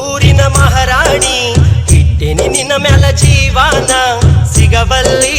ಊರಿನ ಮಹಾರಾಣಿ ಇಟ್ಟೆನಿ ನಿನ್ನ ಮೇಲೆ ಜೀವನ ಸಿಗಬಲ್ಲಿ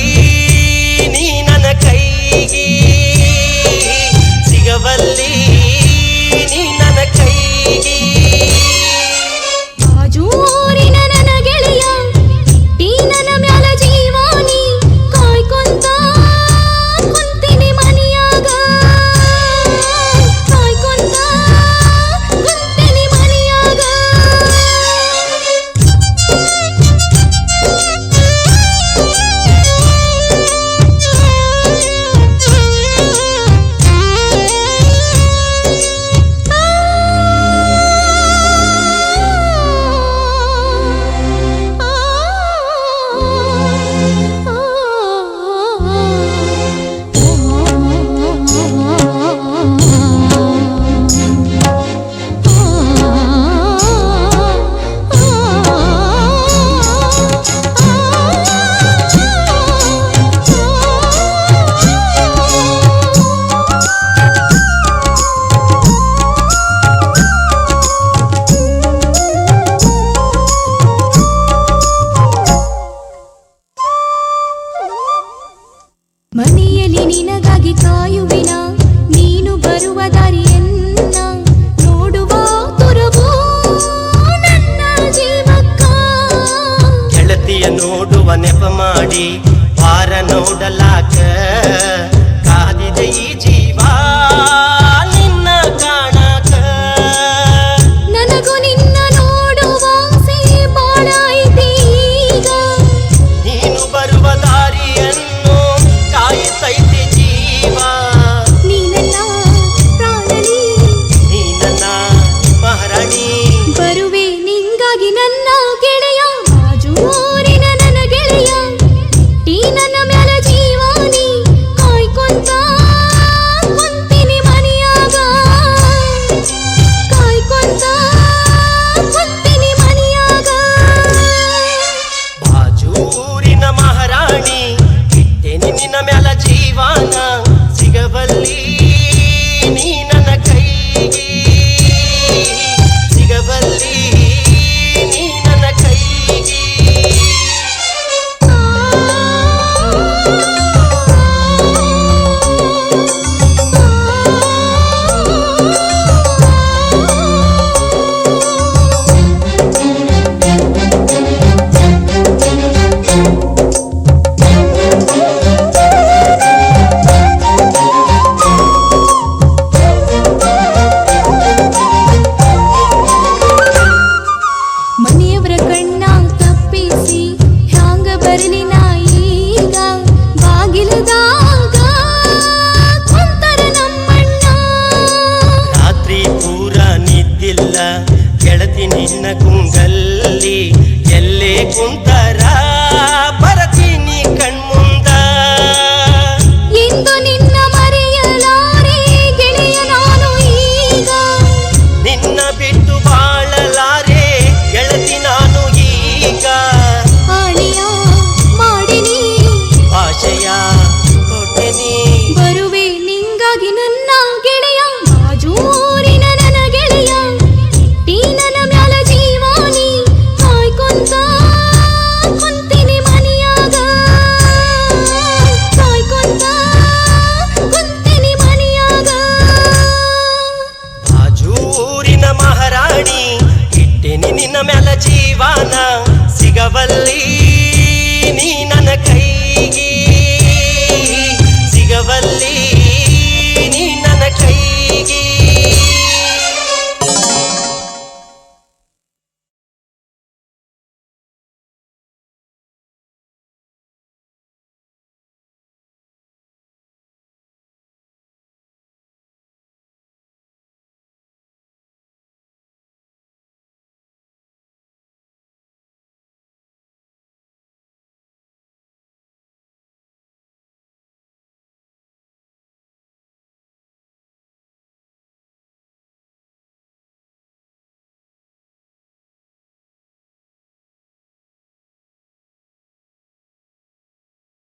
ನೋಡುವ ನೆಪ ಮಾಡಿ ವಾರ ನೋಡಲಾಕ ಕಾದಿದೆ ಈ ಜೀವ ನಿನ್ನ ಕಾಣಕ. ನನಗೂ ನಿನ್ನ ನೋಡುವ ಮಹಾರಾಣಿ. ಬರುವೆ ನಿಂಗಾಗಿ ನನ್ನ ಮಾಡಿ ಇಟ್ಟೇನಿ ನಿನ್ನ ಮ್ಯಾಲ ಜೀವಾನ ಸಿಗಬಲ್ಲಿ ನೀ ನನ್ನ ಕೈಗೆ. ಸಿಗಬಲ್ಲಿ contar.